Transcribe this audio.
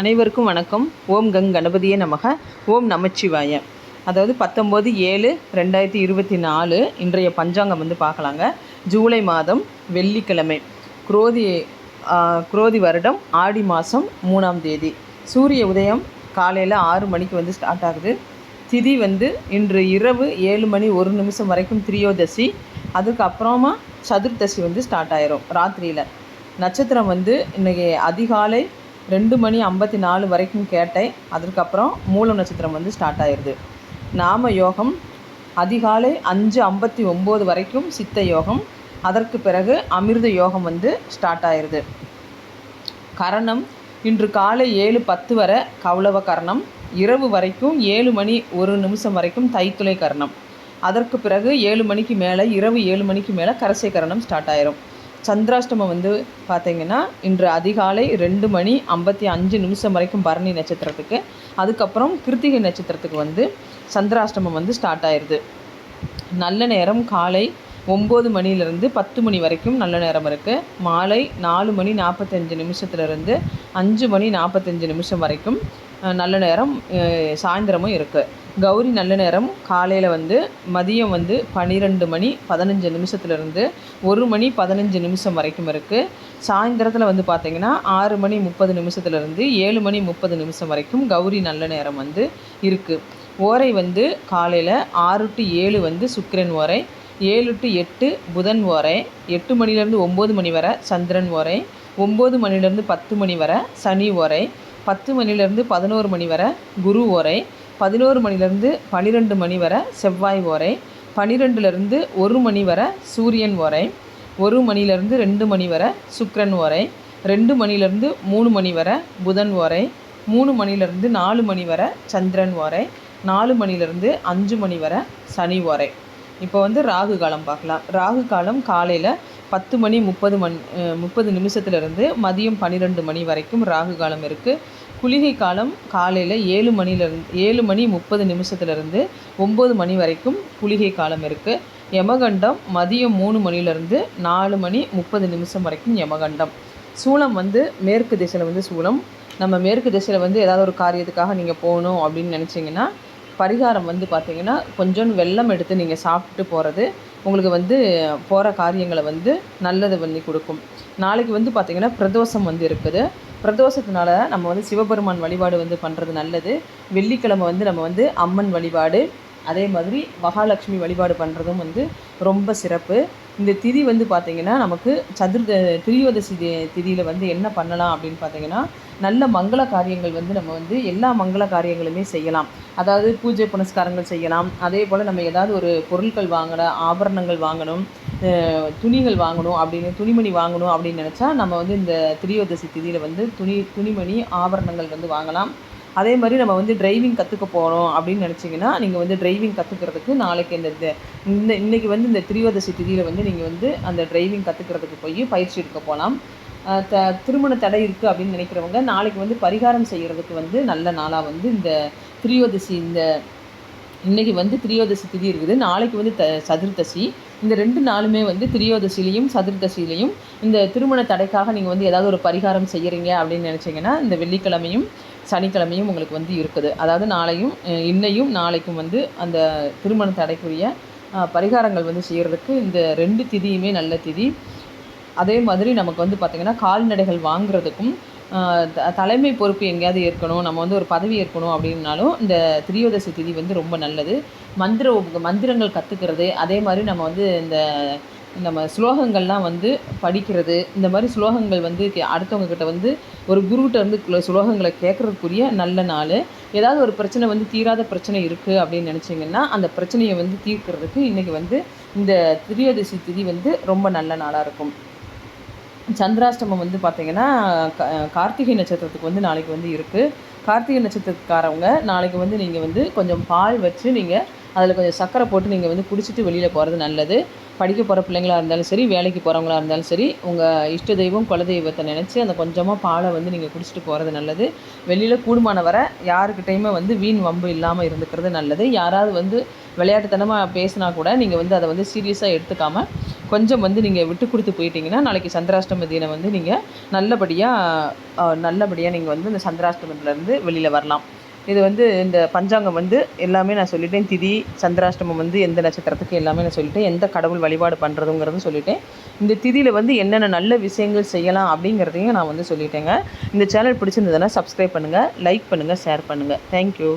அனைவருக்கும் வணக்கம். ஓம் கங் கணபதியே நமக. ஓம் நமச்சிவாய. அதாவது பத்தொம்போது ஏழு ரெண்டாயிரத்தி இருபத்தி நாலு இன்றைய பஞ்சாங்கம் வந்து பார்க்கலாங்க. ஜூலை மாதம் வெள்ளிக்கிழமை. குரோதி குரோதி வருடம் ஆடி மாதம் மூணாம் தேதி. சூரிய உதயம் காலையில் ஆறு மணிக்கு வந்து ஸ்டார்ட் ஆகுது. திதி வந்து இன்று இரவு ஏழு மணி ஒரு நிமிஷம் வரைக்கும் திரியோதசி. அதுக்கப்புறமா சதுர்தசி வந்து ஸ்டார்ட் ஆயிரும் ராத்திரியில். நட்சத்திரம் வந்து இன்றைக்கி அதிகாலை ரெண்டு மணி ஐம்பத்தி நாலு வரைக்கும் கேட்டேன். அதற்கப்புறம் மூலம் நட்சத்திரம் வந்து ஸ்டார்ட் ஆயிடுது நாம யோகம் அதிகாலை அஞ்சு ஐம்பத்தி ஒம்பது வரைக்கும் சித்த யோகம். அதற்கு பிறகு அமிர்த யோகம் வந்து ஸ்டார்ட் ஆயிடுது கரணம் இன்று காலை ஏழு பத்து வரை கௌளவ கரணம். இரவு வரைக்கும் ஏழு மணி ஒரு நிமிஷம் வரைக்கும் தைத்துளை கரணம். அதற்கு பிறகு ஏழு மணிக்கு மேலே இரவு ஏழு மணிக்கு மேலே கரசை கரணம் ஸ்டார்ட் ஆயிரும். சந்திராஷ்டமம் வந்து பார்த்தீங்கன்னா இன்று அதிகாலை ரெண்டு மணி ஐம்பத்தி அஞ்சு நிமிஷம் வரைக்கும் பரணி நட்சத்திரத்துக்கு. அதுக்கப்புறம் கிருத்திகை நட்சத்திரத்துக்கு வந்து சந்திராஷ்டமம் வந்து ஸ்டார்ட் ஆயிடுது நல்ல நேரம் காலை ஒம்பது மணிலேருந்து பத்து மணி வரைக்கும் நல்ல நேரம் இருக்குது மாலை நாலு மணி நாற்பத்தஞ்சு நிமிஷத்துலேருந்து அஞ்சு மணி நாற்பத்தஞ்சு நிமிஷம் வரைக்கும் நல்ல நேரம் சாயந்தரமும் இருக்குது கௌரி நல்ல நேரம். காலையில் வந்து மதியம் வந்து பன்னிரெண்டு மணி பதினஞ்சு நிமிஷத்துலேருந்து ஒரு மணி பதினஞ்சு நிமிஷம் வரைக்கும் இருக்குது சாயந்தரத்தில் வந்து பார்த்திங்கன்னா ஆறு மணி முப்பது நிமிஷத்துலேருந்து ஏழு மணி முப்பது நிமிஷம் வரைக்கும் கௌரி நல்ல நேரம் வந்து இருக்குது ஓரை வந்து காலையில் ஆறு டு ஏழு வந்து சுக்கிரன் ஓரை ஏழு டு எட்டு புதன் ஓரை எட்டு மணிலேருந்து ஒம்பது மணி வரை சந்திரன் ஓரை ஒம்பது மணிலேருந்து பத்து மணி வரை சனி ஓரை பத்து மணிலேருந்து பதினோரு மணி வரை குரு ஓரை பதினோரு மணிலேருந்து பன்னிரெண்டு மணி வரை செவ்வாய் ஓரை பன்னிரெண்டுலேருந்து ஒரு மணி வரை சூரியன் ஓரை ஒரு மணிலேருந்து ரெண்டு மணி வரை சுக்ரன் ஓரை ரெண்டு மணிலேருந்து மூணு மணி வரை புதன் ஓரை மூணு மணிலேருந்து நாலு மணி வரை சந்திரன் ஓரை நாலு மணிலேருந்து அஞ்சு மணி வரை சனி ஓரை. இப்போ வந்து ராகு காலம் பார்க்கலாம். ராகு காலம் காலையில் பத்து மணி முப்பது மணி முப்பது நிமிஷத்துலேருந்து மதியம் பன்னிரெண்டு மணி வரைக்கும் ராகு காலம் இருக்குது குளிகை காலம் காலையில் ஏழு மணிலேருந்து ஏழு மணி முப்பது நிமிஷத்துலேருந்து ஒம்பது மணி வரைக்கும் குளிகை காலம் இருக்குது யமகண்டம் மதியம் மூணு மணிலேருந்து நாலு மணி முப்பது நிமிஷம் வரைக்கும் யமகண்டம். சூளம் வந்து மேற்கு திசையில் வந்து சூளம். நம்ம மேற்கு திசையில் வந்து ஏதாவது ஒரு காரியத்துக்காக நீங்கள் போகணும் அப்படின்னு நினச்சிங்கன்னா பரிகாரம் வந்து பார்த்தீங்கன்னா கொஞ்சம் வெள்ளம் எடுத்து நீங்கள் சாப்பிட்டு போகிறது உங்களுக்கு வந்து போகிற காரியங்களை வந்து நல்லது பண்ணி கொடுக்கும். நாளைக்கு வந்து பார்த்திங்கன்னா பிரதோஷம் வந்து இருக்குது. பிரதோஷத்தினால நம்ம வந்து சிவபெருமான் வழிபாடு வந்து பண்ணுறது நல்லது. வெள்ளிக்கிழமை வந்து நம்ம வந்து அம்மன் வழிபாடு அதே மாதிரி மகாலட்சுமி வழிபாடு பண்ணுறதும் வந்து ரொம்ப சிறப்பு. இந்த திதி வந்து பார்த்திங்கன்னா நமக்கு சதுர்த திரியோதசி திதியில் வந்து என்ன பண்ணலாம் அப்படின்னு பார்த்தீங்கன்னா நல்ல மங்கள காரியங்கள் வந்து நம்ம வந்து எல்லா மங்கள காரியங்களுமே செய்யலாம். அதாவது பூஜை புனஸ்காரங்கள் செய்யலாம். அதே போல் நம்ம ஏதாவது ஒரு பொருட்கள் வாங்கணும் ஆபரணங்கள் வாங்கணும் துணிகள் வாங்கணும் அப்படின்னு துணிமணி வாங்கணும் அப்படின்னு நினச்சா நம்ம வந்து இந்த திரியோதசி திதியில் வந்து துணி துணிமணி ஆபரணங்கள் வந்து வாங்கலாம். அதே மாதிரி நம்ம வந்து டிரைவிங் கற்றுக்க போகிறோம் அப்படின்னு நினச்சிங்கன்னா நீங்கள் வந்து டிரைவிங் கற்றுக்கிறதுக்கு நாளைக்கு இந்த இந்த இந்த வந்து இந்த திரியோதசி திதியில் வந்து நீங்கள் வந்து அந்த டிரைவிங் கற்றுக்கிறதுக்கு போய் பயிற்சி எடுக்க போகலாம் த திருமண தடை இருக்குது அப்படின்னு நினைக்கிறவங்க நாளைக்கு வந்து பரிகாரம் செய்கிறதுக்கு வந்து நல்ல நாளாக வந்து இந்த திரியோதசி இந்த இன்னைக்கு வந்து திரியோதசி திதி இருக்குது. நாளைக்கு வந்து த சதுர்தசி இந்த ரெண்டு நாளுமே வந்து திரியோதசிலையும் சதுர்தசிலையும் இந்த திருமண தடைக்காக நீங்கள் வந்து ஏதாவது ஒரு பரிகாரம் செய்கிறீங்க அப்படின்னு நினச்சிங்கன்னா இந்த வெள்ளிக்கிழமையும் சனிக்கிழமையும் உங்களுக்கு வந்து இருக்குது. அதாவது நாளையும் இன்னையும் நாளைக்கும் வந்து அந்த திருமண தடைக்குரிய பரிகாரங்கள் வந்து செய்கிறதுக்கு இந்த ரெண்டு திதியுமே நல்ல திதி. அதே மாதிரி நமக்கு வந்து பார்த்திங்கன்னா கால்நடைகள் வாங்குறதுக்கும் தலைமை பொறுப்பு எங்கேயாவது ஏற்கணும் நம்ம வந்து ஒரு பதவி ஏற்கணும் அப்படின்னாலும் இந்த திரியோதசி திதி வந்து ரொம்ப நல்லது. மந்திர மந்திரங்கள் கற்றுக்கிறது அதே மாதிரி நம்ம வந்து இந்த நம்ம ஸ்லோகங்கள்லாம் வந்து படிக்கிறது இந்த மாதிரி ஸ்லோகங்கள் வந்து அடுத்தவங்கக்கிட்ட அடுத்தவங்க கிட்ட வந்து ஒரு குருகிட்ட வந்து ஸ்லோகங்களை கேட்குறதுக்குரிய நல்ல நாள். ஏதாவது ஒரு பிரச்சனை வந்து தீராத பிரச்சனை இருக்குது அப்படின்னு நினச்சிங்கன்னா அந்த பிரச்சனையை வந்து தீர்க்கிறதுக்கு இன்றைக்கி வந்து இந்த திரியோதசி திதி வந்து ரொம்ப நல்ல நாளாக இருக்கும். சந்திராஷ்டமம் வந்து பார்த்தீங்கன்னா க- கார்த்திகை நட்சத்திரத்துக்கு வந்து நாளைக்கு வந்து இருக்குது கார்த்திகை நட்சத்திரக்காரவங்க நாளைக்கு வந்து நீங்கள் வந்து கொஞ்சம் பால் வச்சு நீங்கள் அதில் கொஞ்சம் சர்க்கரை போட்டு நீங்கள் வந்து குடிச்சிட்டு வெளியில் போகிறது நல்லது. படிக்க போகிற பிள்ளைங்களா இருந்தாலும் சரி வேலைக்கு போகிறவங்களா இருந்தாலும் சரி உங்கள் இஷ்ட தெய்வம் குலதெய்வத்தை நினச்சி அந்த கொஞ்சமாக பாலை வந்து நீங்கள் குடிச்சிட்டு போகிறது நல்லது. வெளியில் கூடுமான வரை யாருக்கிட்டையுமே வந்து வீண் வம்பு இல்லாமல் இருந்துக்கிறது நல்லது. யாராவது வந்து விளையாட்டுத்தனமாக பேசினா கூட நீங்கள் வந்து அதை வந்து சீரியஸாக எடுத்துக்காமல் கொஞ்சம் வந்து நீங்கள் விட்டு கொடுத்து போயிட்டீங்கன்னா நாளைக்கு சந்திராஷ்டம தினம் வந்து நீங்கள் நல்லபடியாக நல்லபடியாக நீங்கள் வந்து இந்த சந்திராஷ்டமத்துலேருந்து வெளியில் வரலாம். இது வந்து இந்த பஞ்சாங்கம் வந்து எல்லாமே நான் சொல்லிட்டேன். திதி சந்திராஷ்டமம் வந்து எந்த நட்சத்திரத்துக்கு எல்லாமே நான் சொல்லிட்டேன். எந்த கடவுள் வழிபாடு பண்ணுறதுங்கிறதும் சொல்லிட்டேன். இந்த திதியில் வந்து என்னென்ன நல்ல விஷயங்கள் செய்யலாம் அப்படிங்கிறதையும் நான் வந்து சொல்லிட்டேங்க. இந்த சேனல் பிடிச்சிருந்ததுன்னா சப்ஸ்கிரைப் பண்ணுங்கள் லைக் பண்ணுங்கள் ஷேர் பண்ணுங்கள் தேங்க்யூ